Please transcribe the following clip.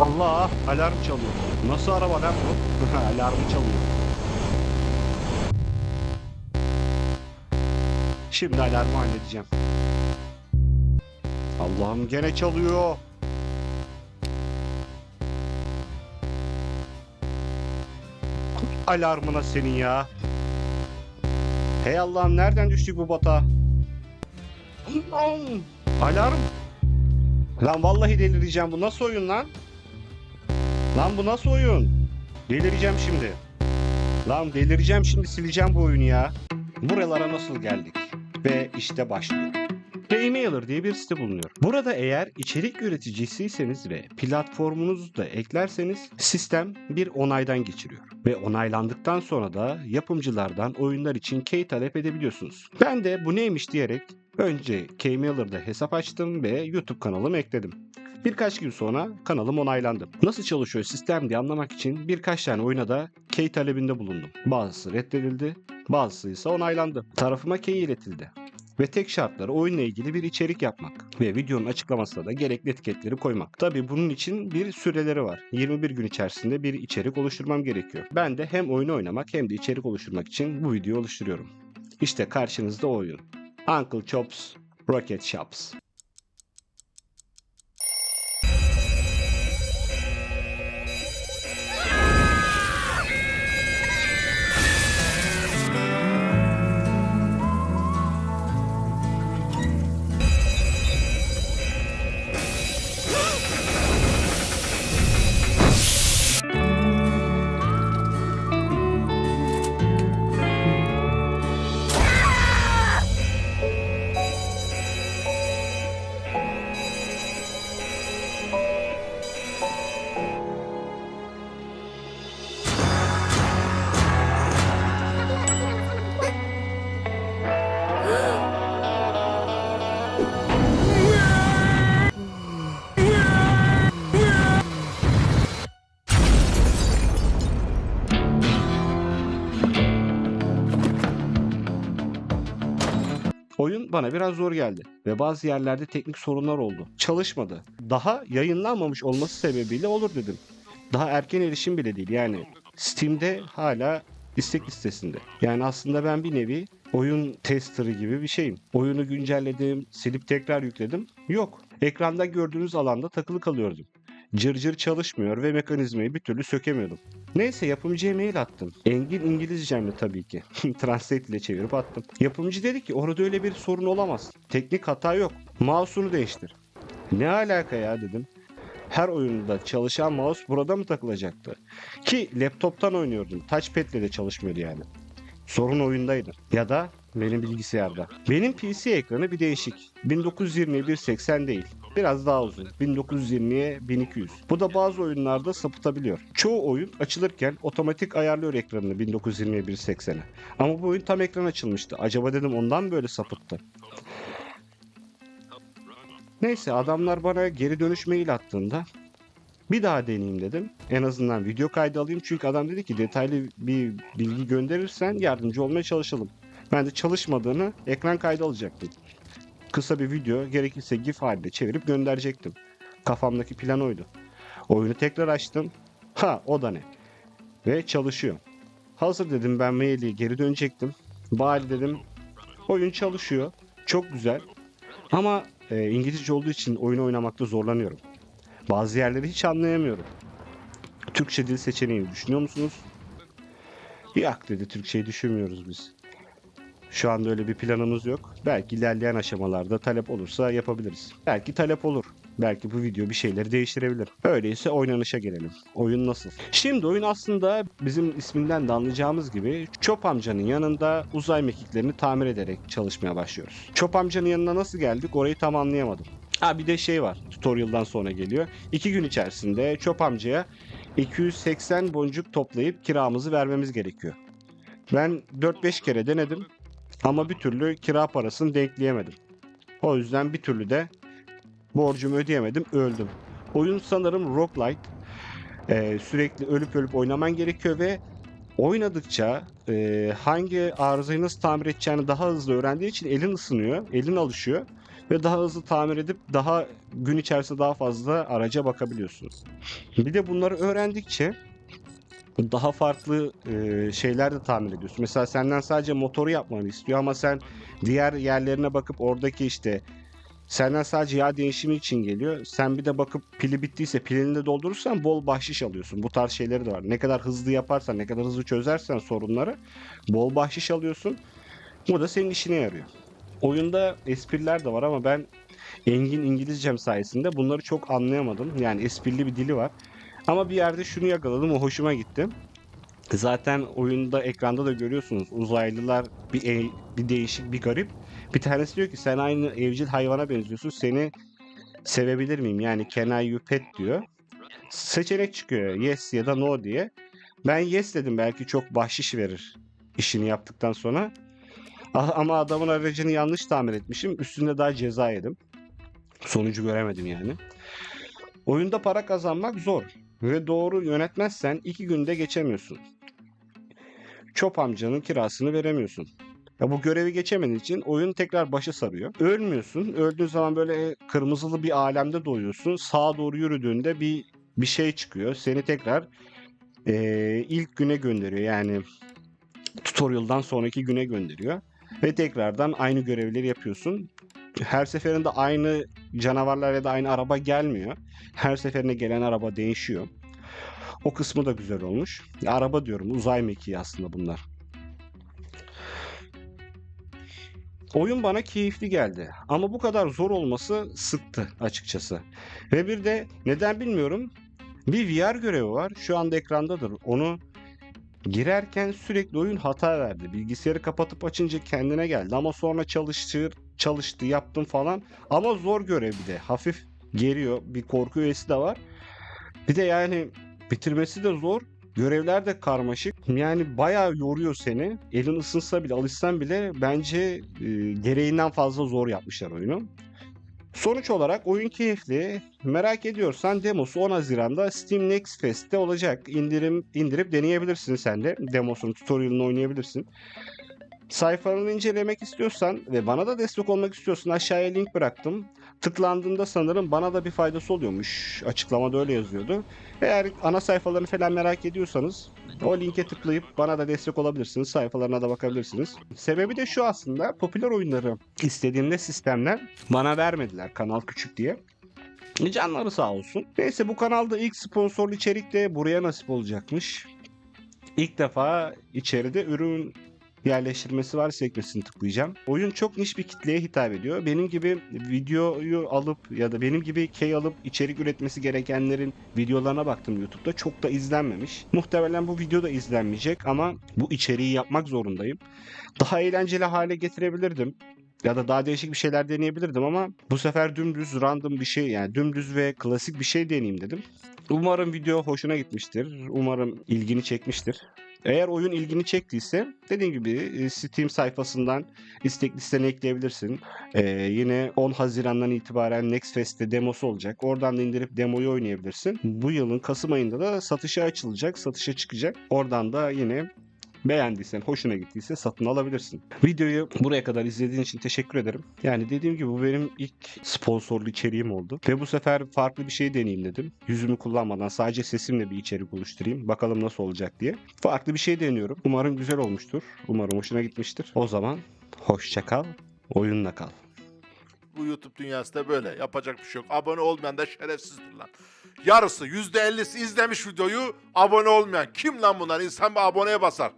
Allah alarm çalıyor. Nasıl araba lan bu? Alarmı çalıyor. Şimdi alarmı halledeceğim. Allah'ım gene çalıyor. Alarmına senin ya. Hey Allah'ım nereden düştük bu bata? Alarm. Lan vallahi delireceğim. Bu nasıl oyun lan? Lan bu nasıl oyun? Delireceğim şimdi. Lan delireceğim şimdi sileceğim bu oyunu ya. Buralara nasıl geldik? Ve işte başlıyor. Emailer diye bir site bulunuyor. Burada eğer içerik üreticisiyseniz ve platformunuzu da eklerseniz sistem bir onaydan geçiriyor. Ve onaylandıktan sonra da yapımcılardan oyunlar için key talep edebiliyorsunuz. Ben de bu neymiş diyerek önce Kmailer'da hesap açtım ve YouTube kanalımı ekledim. Birkaç gün sonra kanalım onaylandı. Nasıl çalışıyor sistem diye anlamak için birkaç tane oyuna da key talebinde bulundum. Bazısı reddedildi, bazısı ise onaylandı. Tarafıma key iletildi ve tek şartları oyunla ilgili bir içerik yapmak ve videonun açıklamasına da gerekli etiketleri koymak. Tabi bunun için bir süreleri var. 21 gün içerisinde bir içerik oluşturmam gerekiyor. Ben de hem oyunu oynamak hem de içerik oluşturmak için bu videoyu oluşturuyorum. İşte karşınızda oyun. Uncle Chops Rocket Shops. Bana biraz zor geldi ve bazı yerlerde teknik sorunlar oldu. Çalışmadı. Daha yayınlanmamış olması sebebiyle olur dedim. Daha erken erişim bile değil yani. Steam'de hala istek listesinde. Yani aslında ben bir nevi oyun testerı gibi bir şeyim. Oyunu güncelledim, silip tekrar yükledim. Yok. Ekranda gördüğünüz alanda takılı kalıyordum. Cırcır çalışmıyor ve mekanizmayı bir türlü sökemiyordum. Neyse yapımcıya mail attım. Engin İngilizcemle tabii ki. Translate ile çevirip attım. Yapımcı dedi ki orada öyle bir sorun olamaz. Teknik hata yok. Mouse'unu değiştir. Ne alaka ya dedim. Her oyunda çalışan mouse burada mı takılacaktı? Ki laptoptan oynuyordum. Touchpad ile de çalışmıyordu yani. Sorun oyundaydı. Ya da benim bilgisayarda. Benim PC ekranı bir değişik. 1920'ye 180 değil. Biraz daha uzun. 1920'ye 1200. Bu da bazı oyunlarda sapıtabiliyor. Çoğu oyun açılırken otomatik ayarlıyor ekranını 1920'ye 180'e. Ama bu oyun tam ekran açılmıştı. Acaba dedim ondan böyle sapıttı? Neyse adamlar bana geri dönüş mail attığında bir daha deneyeyim dedim. En azından video kaydı alayım çünkü adam dedi ki detaylı bir bilgi gönderirsen yardımcı olmaya çalışalım. Ben de çalışmadığını ekran kaydı alacaktım. Kısa bir video gerekirse GIF halinde çevirip gönderecektim. Kafamdaki plan oydu. Oyunu tekrar açtım. Ha o da ne? Ve çalışıyor. Hazır dedim ben maili geri dönecektim. Bari dedim oyun çalışıyor. Çok güzel. Ama e, İngilizce olduğu için oyunu oynamakta zorlanıyorum. Bazı yerleri hiç anlayamıyorum. Türkçe dil seçeneğini düşünüyor musunuz? Yok dedi Türkçeyi düşünmüyoruz biz. Şu anda öyle bir planımız yok. Belki ilerleyen aşamalarda talep olursa yapabiliriz. Belki talep olur. Belki bu video bir şeyleri değiştirebilir. Öyleyse oynanışa gelelim. Oyun nasıl? Şimdi oyun aslında bizim isminden de anlayacağımız gibi Chop amcanın yanında uzay mekiklerini tamir ederek çalışmaya başlıyoruz. Chop amcanın yanına nasıl geldik orayı tam anlayamadım. Ha bir de şey var tutorial'dan sonra geliyor. İki gün içerisinde Chop amcaya 280 boncuk toplayıp kiramızı vermemiz gerekiyor. Ben 4-5 kere denedim ama bir türlü kira parasını denkleyemedim. O yüzden bir türlü de borcumu ödeyemedim, öldüm. Oyun sanırım roguelike. Ee, sürekli ölüp ölüp oynaman gerekiyor ve oynadıkça e, hangi arızayı nasıl tamir edeceğini daha hızlı öğrendiği için elin ısınıyor, elin alışıyor. Ve daha hızlı tamir edip daha gün içerisinde daha fazla araca bakabiliyorsunuz. Bir de bunları öğrendikçe daha farklı e, şeyler de tamir ediyorsun. Mesela senden sadece motoru yapmanı istiyor ama sen diğer yerlerine bakıp oradaki işte senden sadece yağ değişimi için geliyor. Sen bir de bakıp pili bittiyse pilini de doldurursan bol bahşiş alıyorsun. Bu tarz şeyleri de var. Ne kadar hızlı yaparsan, ne kadar hızlı çözersen sorunları bol bahşiş alıyorsun. Bu da senin işine yarıyor. Oyunda espriler de var ama ben Engin İngilizcem sayesinde bunları çok anlayamadım. Yani esprili bir dili var. Ama bir yerde şunu yakaladım, o hoşuma gitti. Zaten oyunda ekranda da görüyorsunuz uzaylılar bir e- bir değişik bir garip. Bir tanesi diyor ki sen aynı evcil hayvana benziyorsun. Seni sevebilir miyim? Yani can I you pet diyor. Seçenek çıkıyor yes ya da no diye. Ben yes dedim belki çok bahşiş verir işini yaptıktan sonra. Ah- Ama adamın aracını yanlış tamir etmişim. Üstünde daha ceza yedim. Sonucu göremedim yani. Oyunda para kazanmak zor. Ve doğru yönetmezsen iki günde geçemiyorsun. Çöp amcanın kirasını veremiyorsun. Ya bu görevi geçemediğin için oyun tekrar başa sarıyor. Ölmüyorsun. Öldüğün zaman böyle kırmızılı bir alemde doğuyorsun. Sağa doğru yürüdüğünde bir bir şey çıkıyor. Seni tekrar eee, ilk güne gönderiyor. Yani tutorial'dan sonraki güne gönderiyor. Ve tekrardan aynı görevleri yapıyorsun. Her seferinde aynı canavarlar ya da aynı araba gelmiyor. Her seferinde gelen araba değişiyor. O kısmı da güzel olmuş. Araba diyorum uzay mekiği aslında bunlar. Oyun bana keyifli geldi ama bu kadar zor olması sıktı açıkçası. Ve bir de neden bilmiyorum bir VR görevi var şu anda ekrandadır. Onu girerken sürekli oyun hata verdi. Bilgisayarı kapatıp açınca kendine geldi ama sonra çalıştır, çalıştı yaptım falan ama zor görev bir de hafif geriyor bir korku öğesi de var. Bir de yani bitirmesi de zor. Görevler de karmaşık. Yani bayağı yoruyor seni. Elin ısınsa bile, alışsan bile bence e, gereğinden fazla zor yapmışlar oyunu. Sonuç olarak oyun keyifli. Merak ediyorsan demosu 10 Haziran'da Steam Next Fest'te olacak. İndirim indirip deneyebilirsin sen de. Demosunu, tutorial'ını oynayabilirsin. Sayfalarını incelemek istiyorsan ve bana da destek olmak istiyorsan aşağıya link bıraktım. Tıklandığında sanırım bana da bir faydası oluyormuş. Açıklamada öyle yazıyordu. Eğer ana sayfalarını falan merak ediyorsanız o linke tıklayıp bana da destek olabilirsiniz. Sayfalarına da bakabilirsiniz. Sebebi de şu aslında popüler oyunları istediğimde sistemler bana vermediler kanal küçük diye. Canları sağ olsun. Neyse bu kanalda ilk sponsorlu içerik de buraya nasip olacakmış. İlk defa içeride ürün yerleştirmesi var sekmesini tıklayacağım. Oyun çok niş bir kitleye hitap ediyor. Benim gibi videoyu alıp ya da benim gibi key alıp içerik üretmesi gerekenlerin videolarına baktım YouTube'da. Çok da izlenmemiş. Muhtemelen bu video da izlenmeyecek ama bu içeriği yapmak zorundayım. Daha eğlenceli hale getirebilirdim. Ya da daha değişik bir şeyler deneyebilirdim ama bu sefer dümdüz random bir şey yani dümdüz ve klasik bir şey deneyeyim dedim. Umarım video hoşuna gitmiştir. Umarım ilgini çekmiştir. Eğer oyun ilgini çektiyse dediğim gibi e, Steam sayfasından istek listene ekleyebilirsin. Ee, yine 10 Haziran'dan itibaren Next Fest'te demosu olacak. Oradan da indirip demoyu oynayabilirsin. Bu yılın Kasım ayında da satışa açılacak, satışa çıkacak. Oradan da yine beğendiysen, hoşuna gittiyse satın alabilirsin. Videoyu buraya kadar izlediğin için teşekkür ederim. Yani dediğim gibi bu benim ilk sponsorlu içeriğim oldu. Ve bu sefer farklı bir şey deneyeyim dedim. Yüzümü kullanmadan sadece sesimle bir içerik oluşturayım. Bakalım nasıl olacak diye. Farklı bir şey deniyorum. Umarım güzel olmuştur. Umarım hoşuna gitmiştir. O zaman hoşça kal, oyunla kal. Bu YouTube dünyası da böyle. Yapacak bir şey yok. Abone olmayan da şerefsizdir lan. Yarısı, yüzde ellisi izlemiş videoyu abone olmayan. Kim lan bunlar? İnsan bir aboneye basar.